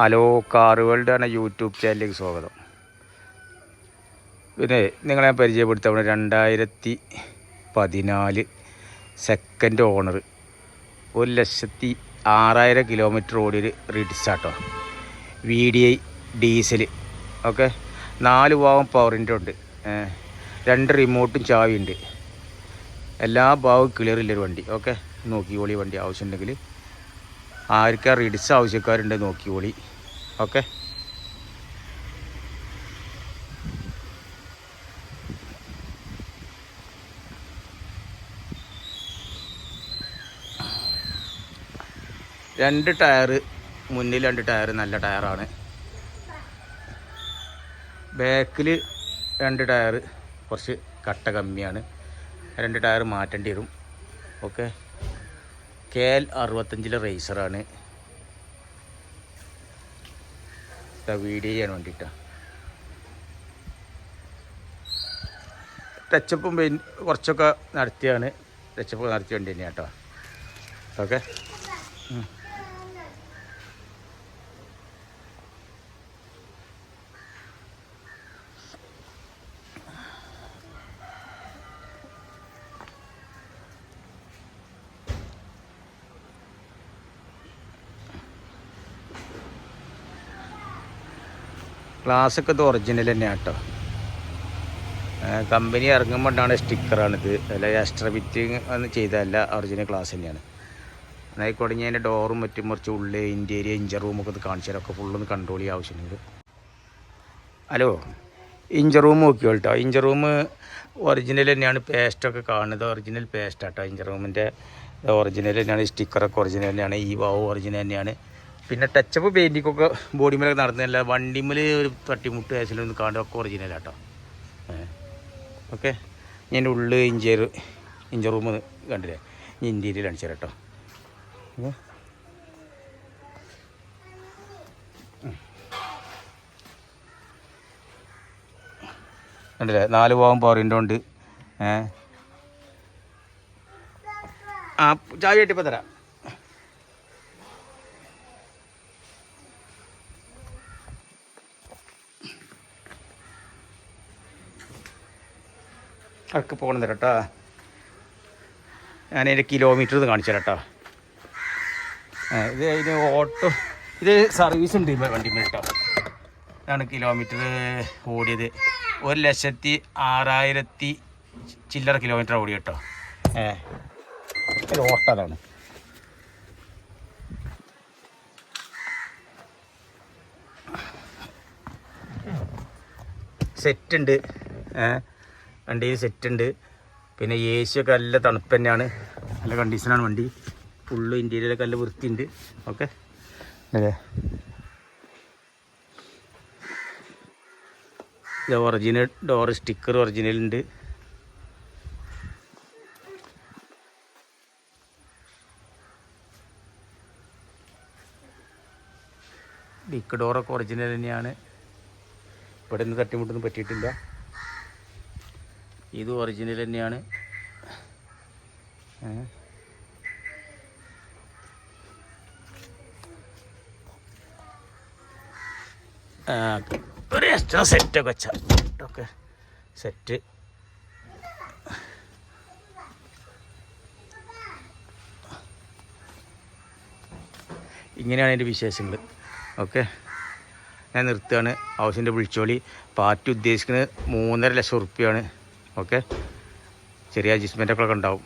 Hello car world എന്ന YouTube ചാനലിലേക്ക് സ്വാഗതം. പിന്നെ നിങ്ങളെ പരിചയപ്പെടുത്തവണ രണ്ടായിരത്തി പതിനാല് സെക്കൻഡ് ഓണർ ഒരു ലക്ഷത്തി ആറായിരം കിലോമീറ്റർ ഓടിയൊരു റിഡിസാട്ടോ V D I diesel okay നാല് ഭാഗം പവറിന്റെ ഉണ്ട്. രണ്ട് റിമോട്ടും ചാവിയുണ്ട് എല്ലാ ഭാഗവും ക്ലിയർ ഇല്ലൊരു വണ്ടി. ഓക്കെ നോക്കിക്കോളി വണ്ടി ആവശ്യമുണ്ടെങ്കിൽ. ആർക്കാ റീഡിസ് ആവശ്യക്കാരുണ്ട് നോക്കിക്കോളി. ഓക്കെ. രണ്ട് ടയർ മുന്നിൽ രണ്ട് ടയർ നല്ല ടയറാണ്. ബാക്കിൽ രണ്ട് ടയർ കുറച്ച് കട്ട കമ്മിയാണ്. രണ്ട് ടയർ മാറ്റേണ്ടി വരും. ഓക്കെ. കെ എൽ അറുപത്തഞ്ചിലെ റേസറാണ് വീഡിയോ ചെയ്യാൻ വേണ്ടിയിട്ടാണ് ടച്ചപ്പും പെയിൻ കുറച്ചൊക്കെ നടത്തിയാണ്. ടച്ചപ്പ് നടത്തിയ വണ്ടി തന്നെയാണ് കേട്ടോ ഓക്കെ ഗ്ലാസ്സൊക്കെ ഇത് ഒറിജിനൽ തന്നെയാണ് കേട്ടോ കമ്പനി ഇറങ്ങുമ്പോഴാണ് സ്റ്റിക്കറാണിത്. അല്ല എക്സ്ട്രാ ഫിറ്റിങ് ഒന്നും ചെയ്തതല്ല ഒറിജിനൽ ഗ്ലാസ് തന്നെയാണ്. എന്നായിക്കോട്ടെ ഞാൻ ഡോറും മറ്റും മുറിച്ച് ഉള്ളിൽ ഇന്റീരിയർ ഇഞ്ചർ റൂമൊക്കെ ഇത് കാണിച്ചു തരാം ഒക്കെ ഫുള്ളൊന്ന് കൺട്രോൾ ചെയ്യാൻ ആവശ്യമുണ്ട്. ഹലോ ഇഞ്ചർ റൂം നോക്കിയോ കേട്ടോ ഇഞ്ചർ റൂം ഒറിജിനൽ തന്നെയാണ് പേസ്റ്റൊക്കെ കാണുന്നത്. ഒറിജിനൽ പേസ്റ്റാട്ടോ ഇഞ്ചർ റൂമിന്റെ ഒറിജിനൽ തന്നെയാണ്. സ്റ്റിക്കറൊക്കെ ഒറിജിനൽ തന്നെയാണ്. ഈ വാവ് ഒറിജിനൽ തന്നെയാണ്. പിന്നെ ടച്ചപ്പ് പെയിന്റിങ്ങൊക്കെ ബോഡി മേലൊക്കെ നടന്നതല്ല വണ്ടിമേൽ ഒരു തട്ടിമുട്ട് വയസ്സിലൊന്നും കാണുക ഒക്കെ ഒറിജിനൽ ആട്ടോ. ഓക്കെ? ഞാൻ ഉള്ളിൽ ഇഞ്ചർ ഇഞ്ചർ റൂം കണ്ടില്ലേ? ഞാൻ ഇന്റീരിയൽ കാണിച്ചു തരാം കേട്ടോ കണ്ടില്ലേ? നാല് ഭാഗം പവറിന്റെ ഉണ്ട്. ആ ചായ കെട്ടിപ്പോൾ തരാം. അതൊക്കെ പോകണം തരട്ടാ ഞാനതിന്റെ കിലോമീറ്റർ ഇത് കാണിച്ചു തരട്ടോ ഇത് അതിന് ഓട്ടോ ഇത് സർവീസ് ഉണ്ട് വണ്ടി കേട്ടോ. ഇതാണ് കിലോമീറ്റർ ഓടിയത്. ഒരു ലക്ഷത്തി ആറായിരത്തി ചില്ലറ കിലോമീറ്റർ ഓടി കേട്ടോ. ഏ ഒരു ഓട്ടോ അതാണ്. സെറ്റ് ഉണ്ട്. ഏ വണ്ടിയിൽ സെറ്റ് ഉണ്ട് പിന്നെ എ സി ഒക്കെ നല്ല തണുപ്പ് തന്നെയാണ്. നല്ല കണ്ടീഷനാണ് വണ്ടി. ഫുള്ള് ഇന്റീരിയറൊക്കെ നല്ല വൃത്തിയുണ്ട്. ഓക്കെ അല്ലേ ഇത് ഒറിജിനൽ ഡോർ സ്റ്റിക്കർ ഒറിജിനൽ ഉണ്ട്. ഡിക്ക് ഡോറൊക്കെ ഒറിജിനൽ തന്നെയാണ്. ഇവിടെ നിന്ന് തട്ടിമുട്ടൊന്നും പറ്റിയിട്ടില്ല. ഇത് ഒറിജിനൽ തന്നെയാണ്. ഒരു എക്സ്ട്രാ സെറ്റ് ഒക്കെ ഓക്കെ സെറ്റ് ഇങ്ങനെയാണ് എന്റെ വിശേഷങ്ങൾ ഓക്കെ. ഞാൻ നിർത്തുകയാണ്. ഹൗസിന്റെ വിളിച്ചോളി. പാർട്ടി ഉദ്ദേശിക്കുന്നത് മൂന്നര ലക്ഷം ഉറുപ്പ്യാണ്. ഓക്കെ? ചെറിയ അഡ്ജസ്റ്റ്മെന്റൊക്കെ ഉണ്ടാവും.